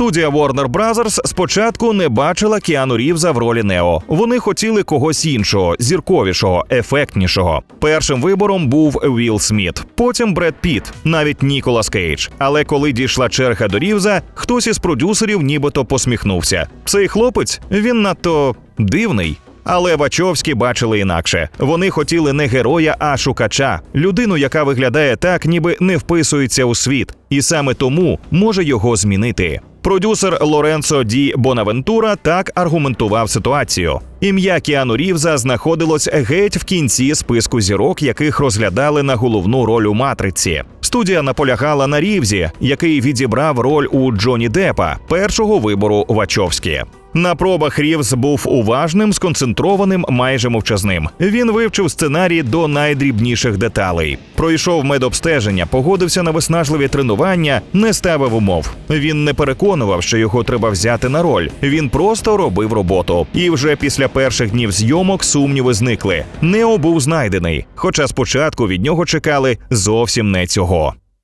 Студія Warner Bros. спочатку не бачила Кіану Рівза в ролі Нео. Вони хотіли когось іншого, зірковішого, ефектнішого. Першим вибором був Вілл Сміт, потім Бред Піт, навіть Ніколас Кейдж. Але коли дійшла черга до Рівза, хтось із продюсерів нібито посміхнувся. Цей хлопець він надто дивний. Але Вачовські бачили інакше. Вони хотіли не героя, а шукача, людину, яка виглядає так, ніби не вписується у світ, і саме тому може його змінити. Продюсер Лоренцо Ді Бонавентура так аргументував ситуацію. Ім'я Кіану Рівза знаходилось геть в кінці списку зірок, яких розглядали на головну роль у матриці. Студія наполягала на Рівзі, який відібрав роль у Джоні Деппа, першого вибору Вачовські. На пробах Рівз був уважним, сконцентрованим, майже мовчазним. Він вивчив сценарій до найдрібніших деталей. Пройшов медобстеження, погодився на виснажливі тренування, не ставив умов. Він не переконував, що його треба взяти на роль. Він просто робив роботу. І вже після перших днів зйомок сумніви зникли. Нео був знайдений, хоча спочатку від нього чекали зовсім не цього.